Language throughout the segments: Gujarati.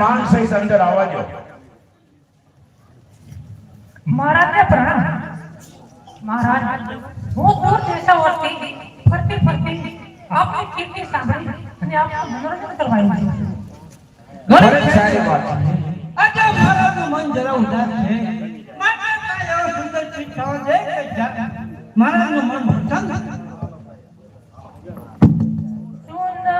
માન સહિત અંદર આવવા દો મહારાજને પ્રણામ. મહારાજ હું દૂર દેશાવરથી ફરતી ફરતી આપની કીર્તિ સાંભળી અને આપનું મનોરંજન કરવા આવી છું. ઘણી સારી વાત છે. આજે મારાનું મન જરા ઉદાસ છે. માટે કાંઈ એવો સુંદર શિક્ષાઓ છે કે મારાનું મન. ચુંદડી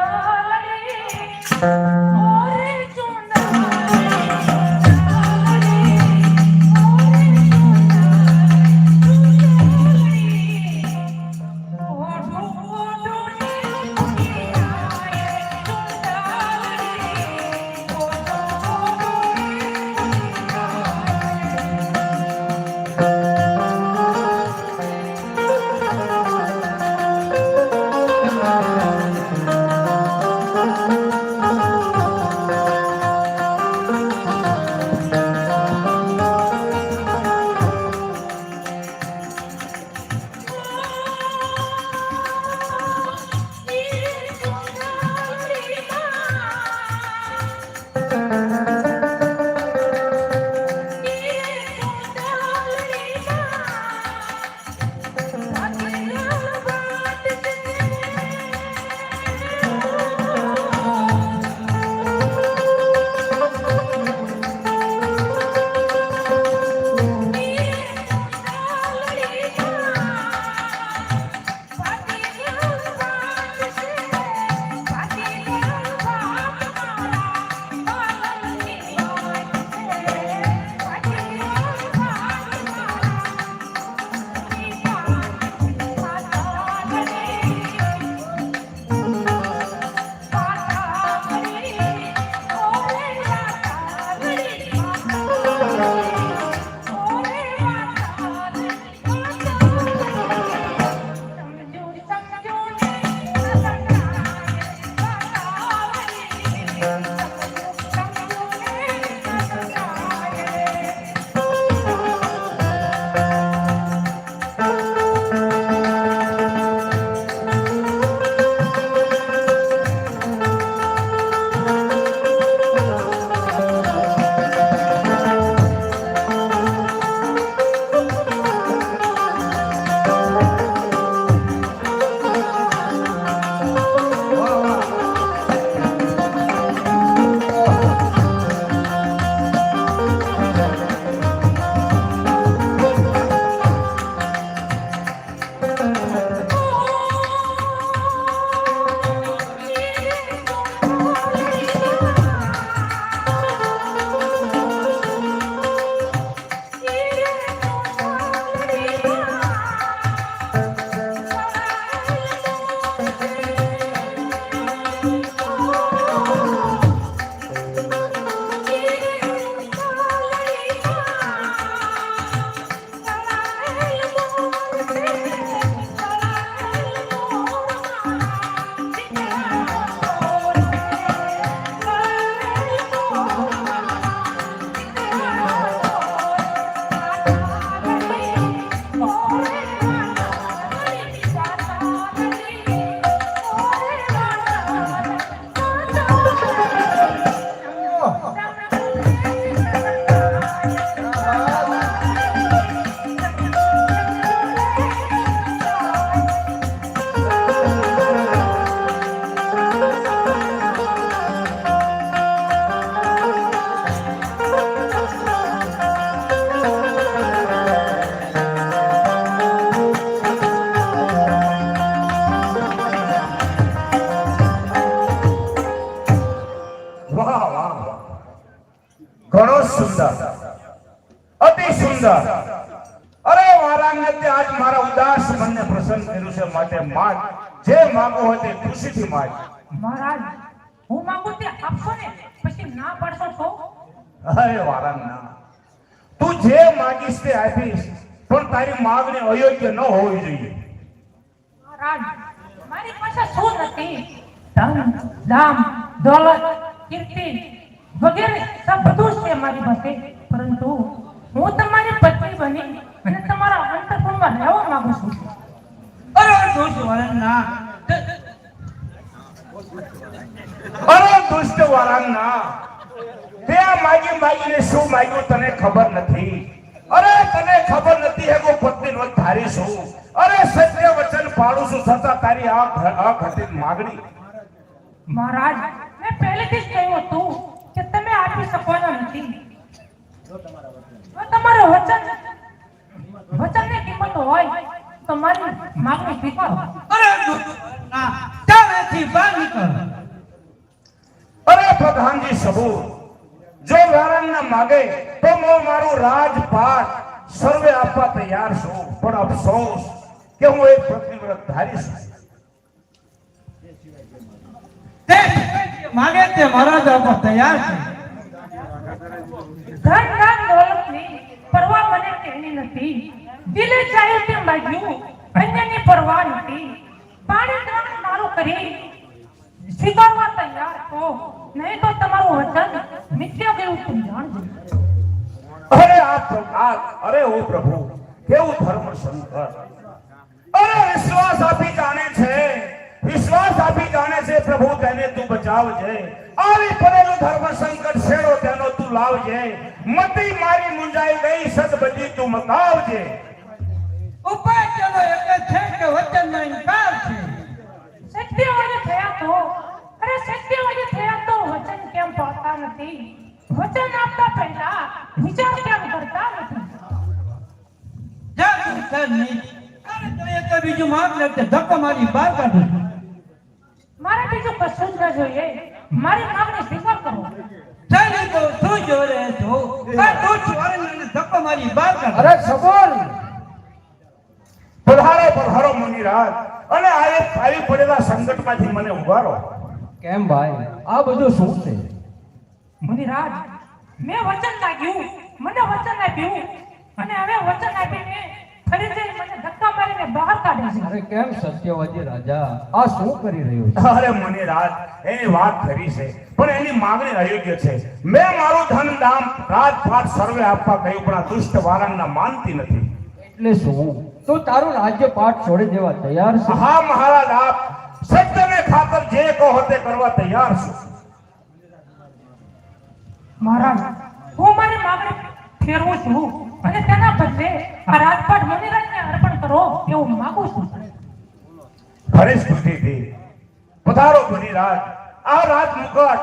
અતિ સુંદર. અરે વારાણસી આજ મારા ઉદાસ મનને પ્રસન્ન કર્યું છે માટે માગ. જે માગો હોય તે ખુશીથી માગ. મહારાજ હું માંગુ તે આપશો ને? પછી ના પાડશો તો? અરે વારાણના તું જે માગીશ તે આપીશ પણ તારી માગણી અયોગ્ય ન હોવી જોઈએ. મહારાજ મારી પાસે શું નથી? ધન ધામ દોલત કીર્તિ વગેરે સબ બધું છે મારી પાસે. પરંતુ હું તમારી પત્ની બની અને તમારા અંતઃપુરમાં રહેવા માંગુ છું. અરે દોષ વાળા અરે દુષ્ટ વારાણના તે આ માગી માગીને શું માગ્યું તને ખબર નથી? અરે તને ખબર નથી હે હું પત્ની નો ધારી છું. અરે સત્ય વચન પાડું છું છતાં તારી આ અઘટિત માગણી. મહારાજ મેં પહેલેથી જ કહ્યું હતું કે તમે આપી શકવાના નથી. જો તમારું વચન વચનની કિંમત હોય તો માગણી સ્વીકારો. અરે ના ચાલેથી બહાર નીકળ. અરે પ્રધાનજી સબૂર જો વારાંગના માગે તો હું મારું રાજપાટ સર્વે આપવા તૈયાર છું. પણ અફસોસ કે હું એક પ્રતિવ્રત ધારી છું માગે તે મહારાજ આપવા તૈયાર છે. ધન નામ દોલતની પરવા મને તેની નથી. દિલે ચાહે તે માગ્યું અન્યની પરવા નથી. પાણી ત્રણ મારું કરી? સ્વીકારવા તૈયાર છો. નહીં તો તમારું વચન મિથ્યા ગયું તું જાણજો. અરે આ પ્ર- આ અરે ઓ પ્રભુ, કેવું ધર્મ શંકર અરે વિશ્વાસ આપી જાણે છે. વિશ્વાસ આપી જાણે છે પ્રભુ તેને તું બચાવજે આવી પડેલું ધર્મ સંકટ શેડો તેનો તું લાવજે મતી મારી મુંજાઈ ગઈ સદબજી તું મકાવજે ઉપાય ચલો એટલે છે કે વચનનો ઇનકાર છે સત્યવાદી થયા તો અરે સત્યવાદી થયા તો વચન કેમ પાડતા નથી વચન આપતા પહેલા વિચાર કેમ કરતા નથી જા તું કર નહીં અરે તો એ તો બીજું માગ લે તે ધક્કો મારી બહાર કાઢું મારે બીજું કશું જ ન જોઈએ. મારી માંગણી સ્વીકાર કરો ચાલે તો તું જોરે તો આ તું છોરે મને ધક્કો મારી બાર કર અરે સબોલ પધારો પધારો મુનિરાજ. અને આ એક આવી પડેલા સંકટમાંથી મને ઉભારો કેમ ભાઈ? આ બધું શું છે? મુનિરાજ મેં વચન લાગ્યું મને વચન આપ્યું. અને હવે વચન આપીને ફરીથી મને ધક્કા મારીને બહાર કાઢે છે. અરે કેમ સત્યવાદી રાજા? આ શું કરી રહ્યો છે? અરે મુનિરાજ એની વાત ખરી છે પણ એની માંગણી અયોગ્ય છે. મેં મારું ધન દામ રાજપાટ સર્વે આપવા કહ્યું પણ આ દુષ્ટ વારંગના માનતી નથી. એટલે શું? તું તારું રાજ્ય પાઠ છોડી દેવા તૈયાર છે? હા મહારાજ આપ સત્યને ખાતર જે કહો તે કરવા તૈયાર છું. મહારાજ હું મારી માંગણી ફેરવું છું. અને તેના બદલે આ રાજપાટ મુનિરાજને અર્પણ કરો એવું માંગુ છું. ફરી સ્તુતિથી પધારો મુનિરાજ આ રાજમુકટ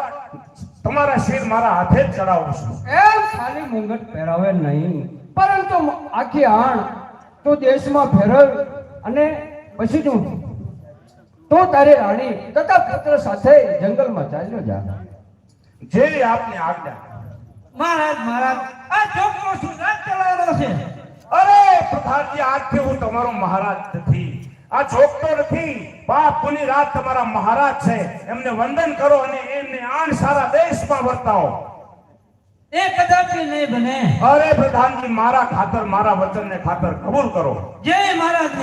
તમારા શિર મારા હાથે જ ચડાવું છું. એમ ખાલી મુંગટ પહેરાવે નહીં. પરંતુ આખી આણ તું દેશમાં ફેરવ અને પછી તું. તો તારે રાણી તથા પુત્ર સાથે જંગલમાં ચાલ્યો જા. જેવી આપની આજ્ઞા. મહારાજ મહારાજ આ છોકરો શું રાજ ચલાવેલો છે. અરે પ્રધાનજી આજથી હું તમારો મહારાજ નથી. આ જોગતો નથી. બાપ પુની રાત તમારા મહારાજ છે. એમને વંદન કરો અને એમને આણ સારા દેશમાં વર્તાવો. એ કદાચ નહીં બને. અરે પ્રધાનજી મારા ખાતર મારા વચનને ખાતર કબૂલ કરો. જય ને મહારાજ.